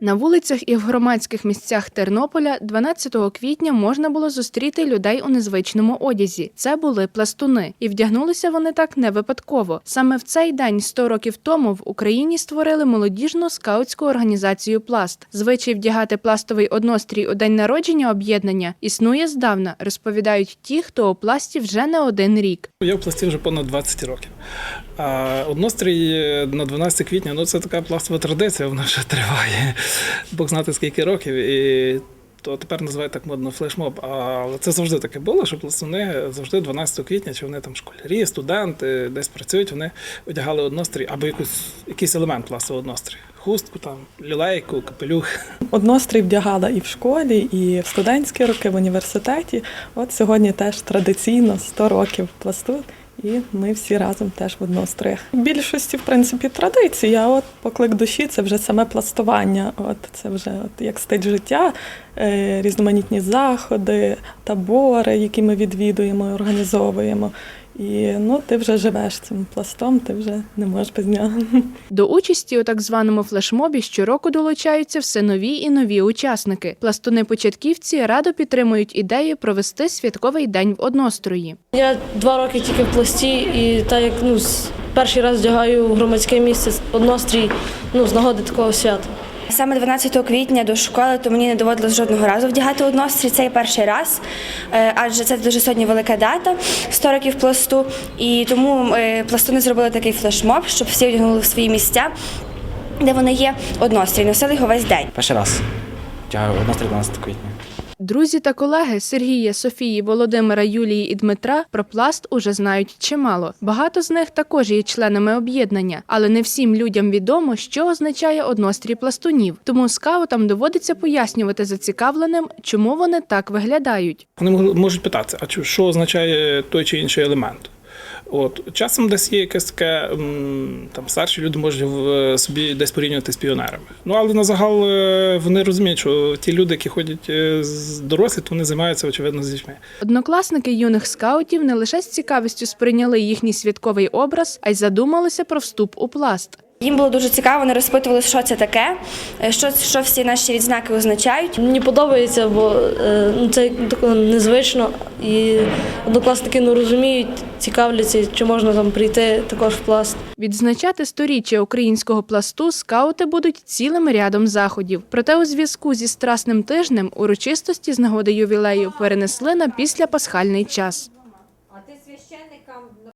На вулицях і в громадських місцях Тернополя 12 квітня можна було зустріти людей у незвичному одязі. Це були пластуни, і вдягнулися вони так не випадково. Саме в цей день, 100 років тому, в Україні створили молодіжну скаутську організацію Пласт. Звичай вдягати пластовий однострій у день народження об'єднання існує здавна, розповідають ті, хто у пласті вже не один рік. Я в пласті вже понад 20 років. А однострій на 12 квітня ну це така пластова традиція, вона вже триває. Бог знати скільки років. І то тепер називають так модно флешмоб. Але це завжди таке було, що пластуни завжди 12 квітня, чи вони там школярі, студенти, десь працюють, вони одягали однострій або якусь, якийсь елемент пластового однострію. Хустку, там, лілейку, капелюх. Однострій вдягала і в школі, і в студентські роки в університеті. От сьогодні теж традиційно 100 років пласту. І ми всі разом теж в одностроях. В більшості, в принципі, традиція. От поклик душі це вже саме пластування. От це вже от як стиль життя, е, різноманітні заходи, табори, які ми відвідуємо, організовуємо. І ну, ти вже живеш цим пластом, ти вже не можеш без нього. До участі у так званому флешмобі щороку долучаються все нові і нові учасники. Пластуни-початківці радо підтримують ідею провести святковий день в однострої. Я два роки тільки в пласті, і так як ну, з- перший раз вдягаю в громадське місце однострій ну, з нагоди такого свята. Саме 12 квітня до школи, то мені не доводилось жодного разу вдягати однострій. Це і перший раз, е, адже це дуже сьогодні велика дата 100 років пласту. І тому е, пластуни зробили такий флешмоб, щоб всі одягнули в свої місця, де вони є однострій, носили його весь день. Перший раз однострій 12 квітня. Друзі та колеги Сергія, Софії, Володимира, Юлії і Дмитра про пласт уже знають чимало. Багато з них також є членами об'єднання, але не всім людям відомо, що означає однострій пластунів. Тому скаутам доводиться пояснювати зацікавленим, чому вони так виглядають. Вони можуть питатися, а що означає той чи інший елемент. От часом десь є якесь таке, там старші люди можуть в- собі десь порівнювати з піонерами. Ну але на загал е, вони розуміють, що ті люди, які ходять е, з дорослі, то вони займаються очевидно з дітьми. Однокласники юних скаутів не лише з цікавістю сприйняли їхній святковий образ, а й задумалися про вступ у пласт. Їм було дуже цікаво, вони розпитували, що це таке, е, що, що всі наші відзнаки означають. Мені подобається, бо е, ну, це тако незвично, і однокласники не розуміють, цікавляться, чи можна там прийти також в пласт. Відзначати сторіччя українського пласту скаути будуть цілим рядом заходів. Проте у зв'язку зі страсним тижнем урочистості з нагоди ювілею перенесли на післяпасхальний час.